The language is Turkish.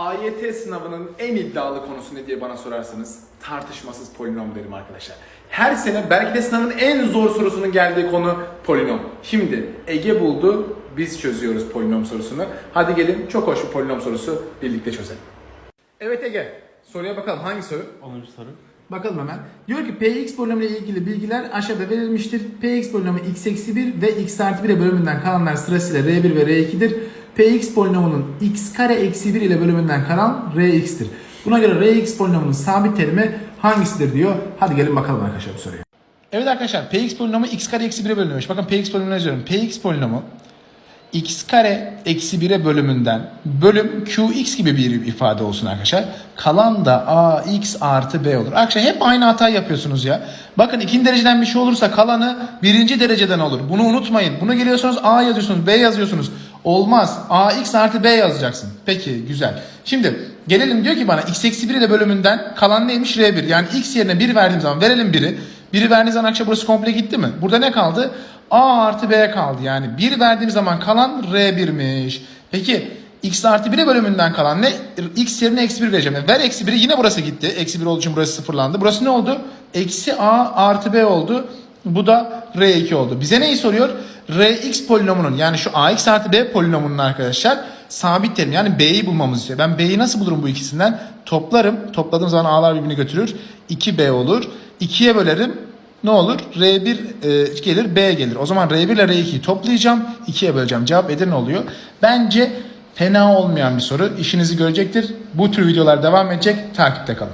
AYT sınavının en iddialı konusu ne diye bana sorarsanız tartışmasız polinom derim arkadaşlar. Her sene belki de sınavın en zor sorusunun geldiği konu polinom. Şimdi Ege buldu, biz çözüyoruz polinom sorusunu. Hadi gelin çok hoş bir polinom sorusu birlikte çözelim. Evet Ege, soruya bakalım hangi soru? 10. soru. Bakalım hemen. Diyor ki Px polinomu ile ilgili bilgiler aşağıda verilmiştir. Px polinomu x eksi 1 ve x artı 1'e bölümünden kalanlar sırasıyla r1 ve r2'dir. Px polinomunun x kare eksi 1 ile bölümünden kalan rx'tir. Buna göre rx polinomunun sabit terimi hangisidir diyor. Hadi gelin bakalım arkadaşlar bu soruya. Evet arkadaşlar Px polinomu x kare eksi 1'e bölünüyormuş. Bakın Px polinomunu yazıyorum. Px polinomu x kare eksi 1'e bölümünden bölüm qx gibi bir ifade olsun arkadaşlar. Kalan da ax artı b olur. Arkadaşlar hep aynı hatayı yapıyorsunuz ya. Bakın ikinci dereceden bir şey olursa kalanı birinci dereceden olur. Bunu unutmayın. Bunu geliyorsunuz a yazıyorsunuz b yazıyorsunuz. Olmaz. ax artı b yazacaksın. Peki güzel. Şimdi gelelim diyor ki bana x eksi 1 ile bölümünden kalan neymiş r1. Yani x yerine 1 verdiğim zaman verelim 1'i. 1'i verdiğiniz zaman arkadaşlar burası komple gitti mi? Burada ne kaldı? A artı B kaldı. Yani 1 verdiğim zaman kalan R1'miş. Peki x artı 1'e bölümünden kalan ne? x yerine eksi 1 vereceğim. Yani ver eksi 1'i yine burası gitti. Eksi 1 olduğu için burası sıfırlandı. Burası ne oldu? Eksi A artı B oldu. Bu da R2 oldu. Bize neyi soruyor? Rx polinomunun yani şu ax artı b polinomunun arkadaşlar sabit terim yani b'yi bulmamızı istiyor. Ben b'yi nasıl bulurum bu ikisinden? Toplarım. Topladığım zaman a'lar birbirini götürür. 2b olur. 2'ye bölerim. Ne olur? R1 e, gelir, B gelir. O zaman R1 ile R2'yi toplayacağım. 2'ye böleceğim. Cevap Edirne oluyor. Bence fena olmayan bir soru. İşinizi görecektir. Bu tür videolar devam edecek. Takipte kalın.